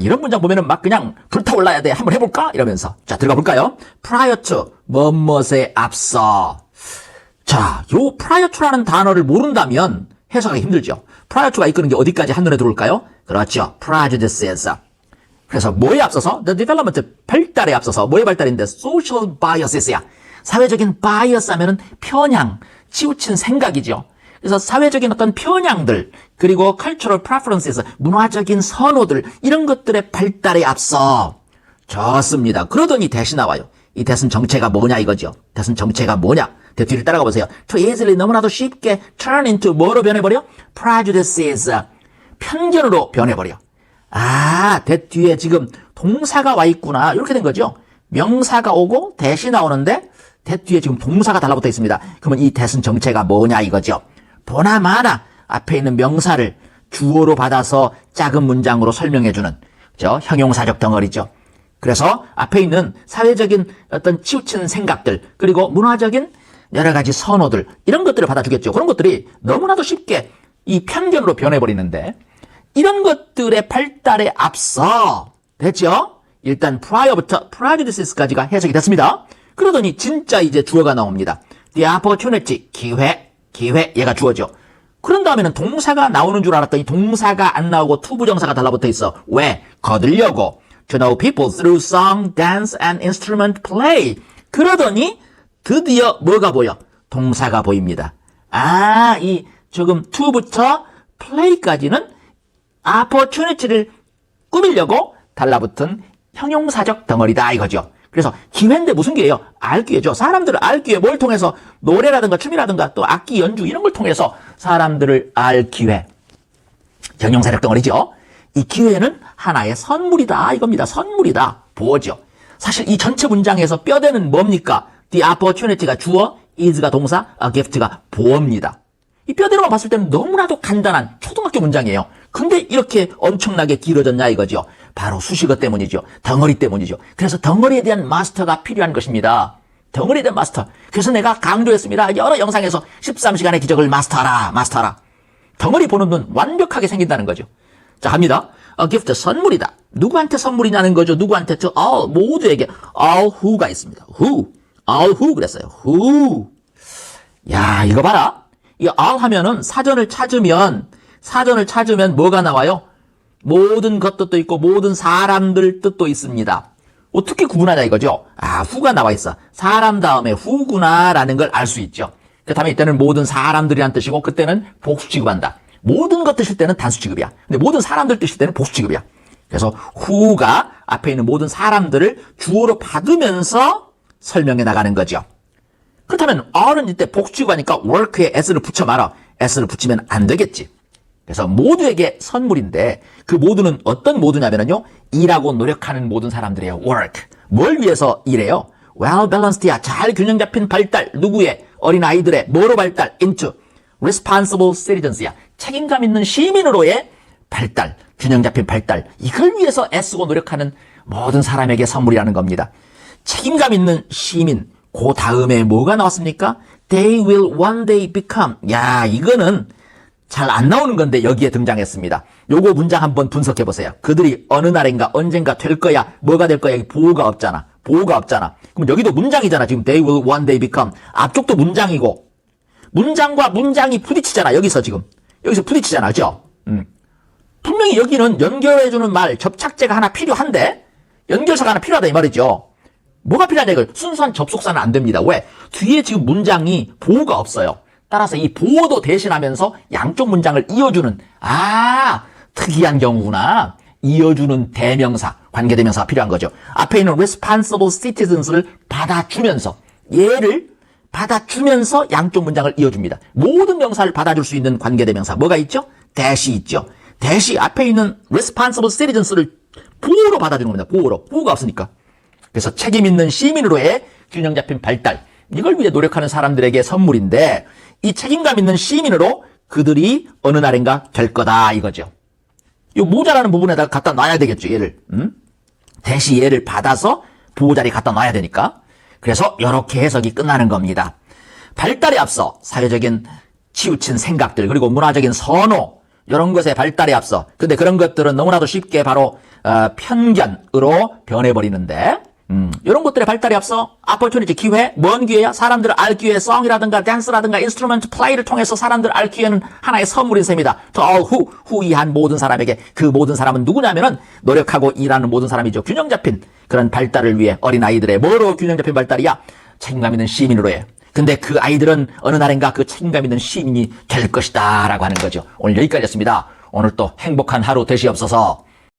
이런 문장 보면은 막 그냥 불타올라야 돼. 한번 해볼까? 이러면서. 자, 들어가 볼까요? prior to, 뭐뭇에 앞서. 자, 요 prior to라는 단어를 모른다면 해석하기 힘들죠. prior to가 이끄는 게 어디까지 한눈에 들어올까요? 그렇죠. prejudices. 그래서 뭐에 앞서서? The development, 발달에 앞서서 뭐의 발달인데? social biases야. 사회적인 bias 하면은 편향, 치우친 생각이죠. 그래서 사회적인 어떤 편향들, 그리고 cultural preferences, 문화적인 선호들, 이런 것들의 발달에 앞서. 좋습니다. 그러더니 대시 나와요. 이 대신 정체가 뭐냐 이거죠. 대신 정체가 뭐냐. 대 뒤를 따라가 보세요. Too easily 너무나도 쉽게 turn into 뭐로 변해버려? prejudices. 편견으로 변해버려. 아, 대 뒤에 지금 동사가 와 있구나. 이렇게 된 거죠. 명사가 오고 대시 나오는데 대 뒤에 지금 동사가 달라붙어 있습니다. 그러면 이 대신 정체가 뭐냐 이거죠. 보나마나 앞에 있는 명사를 주어로 받아서 작은 문장으로 설명해주는 저 형용사적 덩어리죠. 그래서 앞에 있는 사회적인 어떤 치우치는 생각들 그리고 문화적인 여러 가지 선호들 이런 것들을 받아주겠죠. 그런 것들이 너무나도 쉽게 이 편견으로 변해버리는데 이런 것들의 발달에 앞서 됐죠? 일단 prior부터 prejudices까지가 해석이 됐습니다. 그러더니 진짜 이제 주어가 나옵니다. The opportunity 기회 기회 얘가 주어죠. 그런 다음에는 동사가 나오는 줄 알았더니 동사가 안 나오고 투부정사가 달라붙어 있어. 왜? 거들려고. To know people through song, dance and instrument play. 그러더니 드디어 뭐가 보여? 동사가 보입니다. 아, 이 조금 to부터 play까지는 opportunity를 꾸미려고 달라붙은 형용사적 덩어리다 이거죠. 그래서 기회인데 무슨 기회예요? 알 기회죠. 사람들을 알 기회 뭘 통해서 노래라든가 춤이라든가 또 악기 연주 이런 걸 통해서 사람들을 알 기회. 형용사적 덩어리죠. 이 기회는 하나의 선물이다 이겁니다. 선물이다. 보어죠. 사실 이 전체 문장에서 뼈대는 뭡니까? The opportunity가 주어, is가 동사, a gift가 보어입니다. 이 뼈대로만 봤을 때는 너무나도 간단한 초등학교 문장이에요. 근데 이렇게 엄청나게 길어졌냐 이거죠. 바로 수식어 때문이죠. 덩어리 때문이죠. 그래서 덩어리에 대한 마스터가 필요한 것입니다. 덩어리에 대한 마스터. 그래서 내가 강조했습니다. 여러 영상에서 13시간의 기적을 마스터하라, 마스터하라. 덩어리 보는 눈 완벽하게 생긴다는 거죠. 자, 갑니다. A gift, 선물이다. 누구한테 선물이냐는 거죠. 누구한테? To all, 모두에게. all who가 있습니다. who. all who 그랬어요. who. 야, 이거 봐라. 이 all 하면은 사전을 찾으면, 사전을 찾으면 뭐가 나와요? 모든 것 뜻도 있고, 모든 사람들 뜻도 있습니다. 어떻게 구분하냐 이거죠? 아, who가 나와 있어. 사람 다음에 who구나라는 걸 알 수 있죠. 그 다음에 이때는 모든 사람들이란 뜻이고, 그때는 복수 취급한다. 모든 것 뜻일 때는 단수 취급이야. 근데 모든 사람들 뜻일 때는 복수 취급이야. 그래서 who가 앞에 있는 모든 사람들을 주어로 받으면서 설명해 나가는 거죠. 그렇다면 R은 이때 복수 취급하니까 work에 s를 붙여 말아. s를 붙이면 안 되겠지. 그래서 모두에게 선물인데 그 모두는 어떤 모두냐면요. 일하고 노력하는 모든 사람들이에요. work. 뭘 위해서 일해요? well balanceed야. 잘 균형 잡힌 발달. 누구의? 어린 아이들의 뭐로 발달? into responsible citizens야. 책임감 있는 시민으로의 발달, 균형 잡힌 발달. 이걸 위해서 애쓰고 노력하는 모든 사람에게 선물이라는 겁니다. 책임감 있는 시민. 그 다음에 뭐가 나왔습니까? They will one day become. 야, 이거는 잘 안 나오는 건데 여기에 등장했습니다. 요거 문장 한번 분석해 보세요. 그들이 어느 날인가 언젠가 될 거야. 뭐가 될 거야. 보호가 없잖아. 보호가 없잖아. 그럼 여기도 문장이잖아. 지금 they will one day become. 앞쪽도 문장이고 문장과 문장이 부딪히잖아. 여기서 지금. 여기서 부딪히잖아. 그죠? 음. 분명히 여기는 연결해주는 말, 접착제가 하나 필요한데, 연결사가 하나 필요하다 이 말이죠. 뭐가 필요하냐 이걸 순수한 접속사는 안 됩니다. 왜? 뒤에 지금 문장이 보호가 없어요. 따라서 이 보호도 대신하면서 양쪽 문장을 이어주는 아 특이한 경우구나. 이어주는 대명사, 관계대명사가 필요한 거죠. 앞에 있는 responsible citizens를 받아주면서 얘를 받아주면서 양쪽 문장을 이어줍니다. 모든 명사를 받아줄 수 있는 관계대명사 뭐가 있죠? 대시 있죠. 대시 앞에 있는 responsible citizens를 보호로 받아주는 겁니다. 보호로. 보호가 없으니까. 그래서 책임 있는 시민으로의 균형 잡힌 발달. 이걸 위해 노력하는 사람들에게 선물인데 이 책임감 있는 시민으로 그들이 어느 날인가 될 거다 이거죠. 이 모자라는 부분에다가 갖다 놔야 되겠죠. 얘를. 음? 대시 얘를 받아서 보호 자리에 갖다 놔야 되니까. 그래서 이렇게 해석이 끝나는 겁니다. 발달에 앞서 사회적인 치우친 생각들 그리고 문화적인 선호 이런 것에 발달에 앞서 근데 그런 것들은 너무나도 쉽게 바로 어, 편견으로 변해버리는데 음, 이런 것들의 발달이 앞서 아퍼튜니티 기회, 뭔 기회야? 사람들을 알 기회, 송이라든가 댄스라든가 인스트루먼트 플레이를 통해서 사람들을 알 기회는 하나의 선물인 셈이다. 더 후, 후이한 모든 사람에게 그 모든 사람은 누구냐면은 노력하고 일하는 모든 사람이죠. 균형 잡힌 그런 발달을 위해 어린 아이들의 뭐로 균형 잡힌 발달이야? 책임감 있는 시민으로 해. 근데 그 아이들은 어느 날인가 그 책임감 있는 시민이 될 것이다 라고 하는 거죠. 오늘 여기까지였습니다. 오늘 또 행복한 하루 되시옵소서.